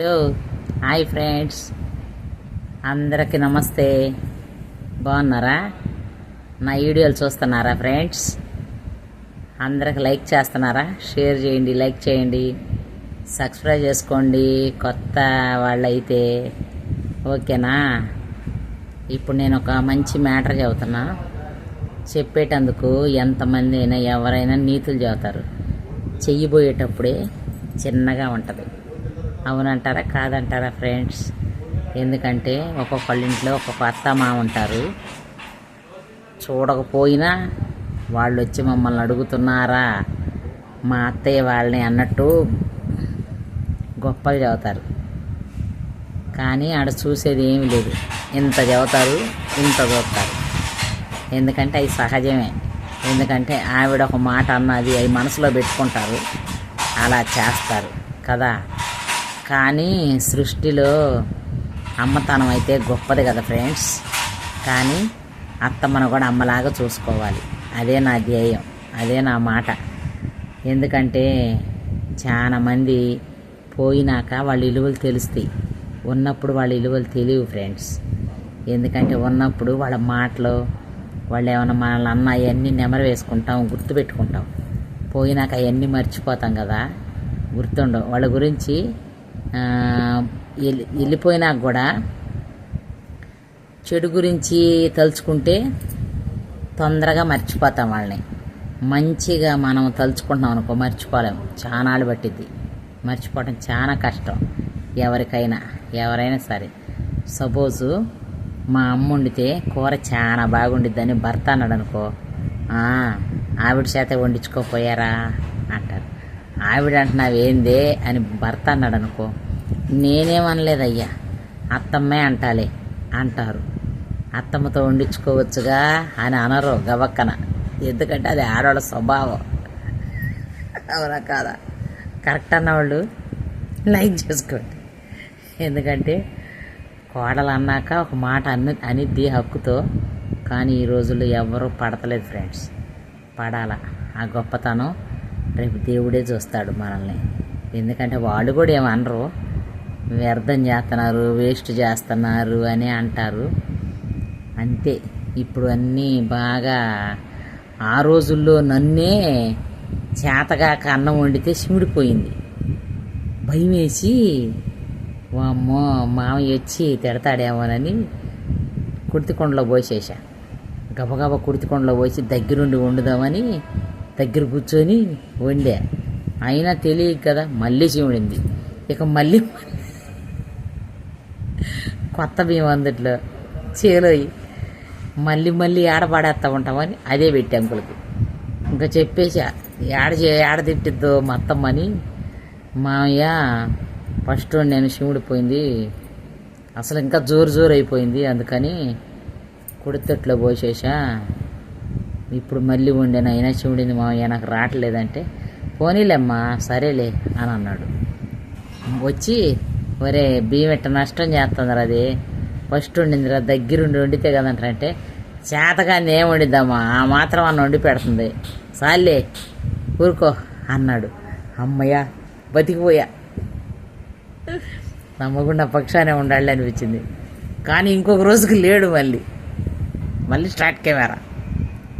Hello hi friends అందరికీ నమస్తే. బాగున్నారా? నా వీడియోలు చూస్తున్నారా ఫ్రెండ్స్ అందరికి లైక్ చేస్తున్నారా? షేర్ చేయండి లైక్ చేయండి. సబ్స్క్రైబ్ చేసుకోండి. కొత్త వాళ్ళైతే ఓకేనా? ఇప్పుడు నేను ఒక మంచి మ్యాటర్ చెబుతున్నా. చెప్పేటందుకు ఎంతమంది అయినా ఎవరైనా నీతులు చెబుతారు. చెయ్యిపోయేటప్పుడే చిన్నగా ఉంటుంది. అవునంటారా? కాదంటారా ఫ్రెండ్స్? ఎందుకంటే ఒక్కొక్కళ్ళ ఇంట్లో ఒక్కొక్క అత్తమా ఉంటారు. చూడకపోయినా వాళ్ళు వచ్చి మమ్మల్ని అడుగుతున్నారా? మా అత్తయ్య వాళ్ళని అన్నట్టు గొప్పలు చదువుతారు. కానీ ఆడ చూసేది ఏమీ లేదు. ఇంత చదువుతారు ఇంత చూస్తారు ఎందుకంటే అవి సహజమే. ఎందుకంటే ఆవిడ ఒక మాట అన్నది అవి మనసులో పెట్టుకుంటారు. అలా చేస్తారు. కదా? కానీ సృష్టిలో అమ్మతనం అయితే గొప్పది కదా ఫ్రెండ్స్. కానీ అత్తమ్మను కూడా అమ్మలాగా చూసుకోవాలి. అదే నా ధ్యేయం. అదే నా మాట. ఎందుకంటే చాలామంది పోయినాక వాళ్ళ విలువలు తెలుస్తాయి. ఉన్నప్పుడు వాళ్ళ విలువలు తెలియవు ఫ్రెండ్స్. ఎందుకంటే ఉన్నప్పుడు వాళ్ళ మాటలు వాళ్ళు ఏమైనా మనల్ని అన్న అవన్నీ నెమరు వేసుకుంటాం గుర్తుపెట్టుకుంటాం పోయినాక అవన్నీ మర్చిపోతాం కదా. గుర్తుండవు. వాళ్ళ గురించి వెళ్ళిపోయినా వెళ్ళి- వెళ్ళిపోయినాక కూడా చెడు గురించి తలుచుకుంటే తొందరగా మర్చిపోతాం వాళ్ళని. మంచిగా మనం తలుచుకుంటున్నాం అనుకో మర్చిపోలేము చానాళ్ళు పట్టిద్ది. మర్చిపోవడం చాలా కష్టం. ఎవరికైనా ఎవరైనా సరే. సపోజు మా అమ్మ వండితే కూర చాలా బాగుండిద్దని భర్త అన్నాడు అనుకో ఆవిడ చేత వండించుకోపోయారా? అంటారు. ఆవిడ అంటున్నావు ఏందే అని భర్త అన్నాడు అనుకో నేనేమనలేదయ్యా. అత్తమ్మే అంటాలే. అంటారు. అత్తమ్మతో వండించుకోవచ్చుగా అని అనరు గవక్కన ఎందుకంటే అది ఆడవాళ్ళ స్వభావం. అవునా కాదా? కరెక్ట్ అన్నవాళ్ళు లైక్ చేసుకోండి. ఎందుకంటే కోడలు అన్నాక ఒక మాట అన్ని అనిద్ది హక్కుతో కానీ ఈ రోజుల్లో ఎవరూ పడతలేదు ఫ్రెండ్స్. పడాల. ఆ గొప్పతనం రేపు దేవుడే చూస్తాడు మనల్ని. ఎందుకంటే వాళ్ళు కూడా ఏమనరు. వ్యర్థం చేస్తున్నారు వేస్ట్ చేస్తున్నారు అని అంటారు. అంతే. ఇప్పుడు అన్నీ బాగా ఆ రోజుల్లో నన్నే చేతగా కన్నం వండితే సిమిడిపోయింది భయం వేసి వామ్మో మామయ్య వచ్చి తిడతాడేమోనని కుర్తికొండలో పోసేసా గబగబా కుర్తికొండలో పోసి దగ్గరుండి వండుదామని దగ్గర కూర్చొని వండా. అయినా తెలియదు కదా మళ్ళీ చిమిడింది. ఇక మళ్ళీ కొత్త బియ్యం అందుట్లో చేలోయి మళ్ళీ మళ్ళీ ఏడబడేస్తా ఉంటామని అదే పెట్టి అంకులకి. ఇంకా చెప్పేసి ఏడ చే- ఏడ తిట్టిద్దో మొత్తమ్మని మామయ్య ఫస్ట్ నేను శివుడిపోయింది అసలు ఇంకా జోరు జోరు అయిపోయింది అందుకని కుడితట్లో పోసేసా. ఇప్పుడు మళ్ళీ వండాను అయినా శివుడింది మామయ్య నాకు రావట్లేదంటే పోనీలేమ్మా సరేలే అని అన్నాడు. వచ్చి ఒరే బియ్యం ఇట్ట నష్టం చేస్తుందిరా అది? ఫస్ట్ వండిందిరా దగ్గరుండి వండితే కదంటారంటే చేతగాని ఏం వండిద్దామా? ఆ మాత్రం అన్న వండి పెడుతుంది. సాలే ఊరుకో అన్నాడు. అమ్మయ్యా బతికిపోయా. నమ్మకుండా పక్షానే ఉండాలి అనిపించింది. కానీ ఇంకొక రోజుకి లేడు మళ్ళీ. మళ్ళీ స్టార్ట్ కెమెరా.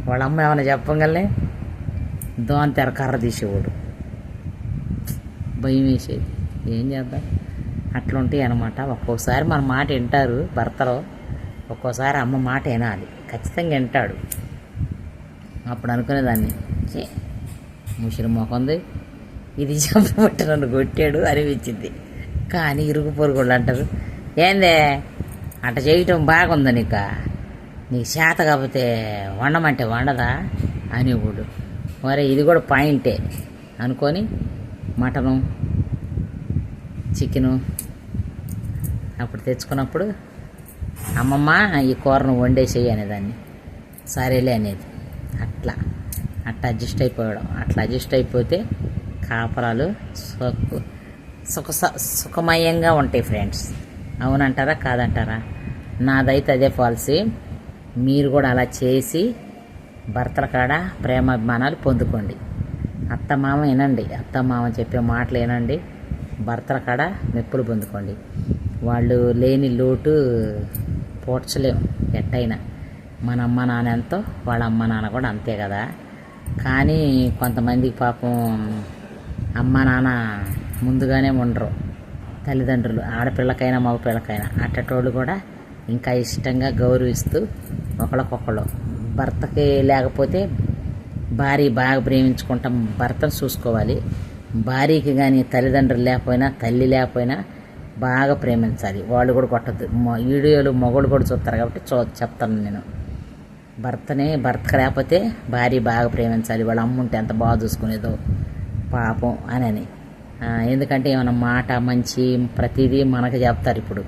వాళ్ళ అమ్మ ఏమైనా చెప్పగలనే దోన్ తెర కర్ర తీసేవాడు. భయం వేసేది. ఏం చేద్దాం? అట్లుంటాయి అనమాట ఒక్కోసారి మన మాట వింటారు భర్తలో ఒక్కోసారి అమ్మ మాట వినాలి. ఖచ్చితంగా వింటాడు. అప్పుడు అనుకునేదాన్ని ముషిరి ముసిరి ఇది చెప్పబట్టి నన్ను కొట్టాడు అనిపించింది. కానీ ఇరుగు పొరుగుళ్ళు అంటారు ఏందే అట్ట చేయటం బాగుంది నీకు? నీకు చేత కాకపోతే వండమంటే వండదా? అనేవాడు. మరి ఇది కూడా పాయింటే అనుకొని మటను చికెను అప్పుడు తెచ్చుకున్నప్పుడు అమ్మమ్మ ఈ కూరను వండేసేయి అనేదాన్ని. సరేలే అనేది. అట్లా. అట్లా అడ్జస్ట్ అయిపోవడం. అట్లా అడ్జస్ట్ అయిపోతే కాపరాలు సుఖ సుఖ సుఖమయంగా ఉంటాయి ఫ్రెండ్స్. అవునంటారా? కాదంటారా? నాదైతే అదే పాలసీ. మీరు కూడా అలా చేసి భర్తల కాడ ప్రేమాభిమానాలు పొందుకోండి. అత్త మామ వినండి. అత్త మామ చెప్పే మాటలు వినండి. భర్తల కాడ మెప్పులు పొందుకోండి. వాళ్ళు లేని లోటు పోడ్చలేం ఎట్టయినా. మన అమ్మ నాన్న ఎంతో వాళ్ళ అమ్మ నాన్న కూడా అంతే కదా. కానీ కొంతమందికి పాపం అమ్మ నాన్న ముందుగానే ఉండరు. తల్లిదండ్రులు ఆడపిల్లకైనా మగ పిల్లకైనా అట్టటోళ్ళు కూడా ఇంకా ఇష్టంగా గౌరవిస్తూ ఒకళ్ళకొకళ్ళు. భర్తకి లేకపోతే భార్య బాగా ప్రేమించుకుంటాం భర్తను చూసుకోవాలి. భార్యకి కానీ తల్లిదండ్రులు లేకపోయినా తల్లి లేకపోయినా బాగా ప్రేమించాలి. వాళ్ళు కూడా కొట్టద్దు. వీడియోలు మొగోళ్ళు కూడా చూస్తారు కాబట్టి చూ చెప్తాను నేను. భర్తనే భర్త లేకపోతే భార్య బాగా ప్రేమించాలి. వాళ్ళ అమ్ముంటే ఎంత బాగా చూసుకునేదో. పాపం అని అని ఎందుకంటే ఏమైనా మాట మంచి ప్రతిదీ మనకు చెప్తారు ఇప్పుడు.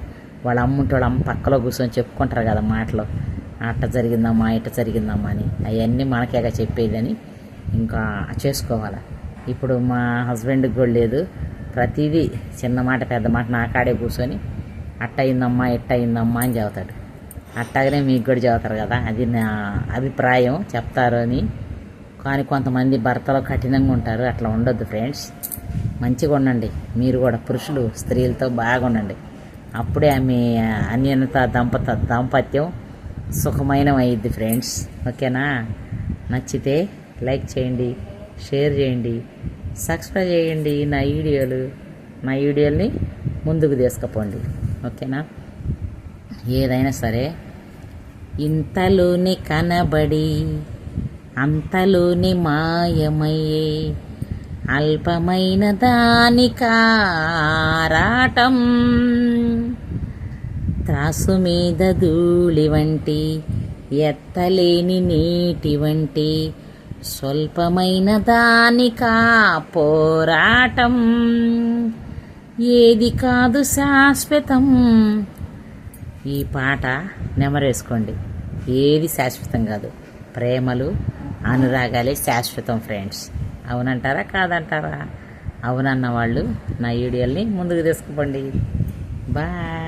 వాళ్ళ అమ్ముంటే వాళ్ళ అమ్మ పక్కలో కూర్చొని చెప్పుకుంటారు కదా మాటలు. అట్ట జరిగిందమ్మా ఇట్ట జరిగిందమ్మా అని. అవన్నీ మనకేగా చెప్పేదని ఇంకా చేసుకోవాలి. ఇప్పుడు మా హస్బెండ్కి కూడా లేదు. ప్రతిదీ చిన్న మాట పెద్ద మాట నా కాడే కూర్చొని అట్ట అయిందమ్మా ఇట్ట అయిందమ్మా అని చెబుతాడు. అట్టాగనే మీకు కూడా చెబుతారు కదా అది నా అభిప్రాయం చెప్తారు అని. కానీ కొంతమంది భర్తలో కఠినంగా ఉంటారు అట్లా ఉండొద్దు ఫ్రెండ్స్. మంచిగా ఉండండి మీరు కూడా పురుషులు స్త్రీలతో బాగా ఉండండి. అప్పుడే మీ అన్యత దంపత దాంపత్యం సుఖమైన అయ్యిద్ది ఫ్రెండ్స్. ఓకేనా? నచ్చితే లైక్ చేయండి షేర్ చేయండి. సబ్స్క్రైబ్ చేయండి నా వీడియోలు. నా వీడియోల్ని ముందుకు తీసుకుపోండి. ఓకేనా? ఏదైనా సరే ఇంతలోని కనబడి అంతలోని మాయమయ్యే అల్పమైన దాని కారాటం త్రాసు మీద ధూళి వంటి ఎత్తలేని నీటి వంటి స్వల్పమైన దానికా పోరాటం. ఏది కాదు శాశ్వతం. ఈ పాట నెమరేసుకోండి. ఏది శాశ్వతం కాదు. ప్రేమలు అనురాగాలే శాశ్వతం ఫ్రెండ్స్. అవునంటారా కాదంటారా? అవునన్న వాళ్ళు నా వీడియోల్ని ముందుకు తీసుకుపోండి. బాయ్.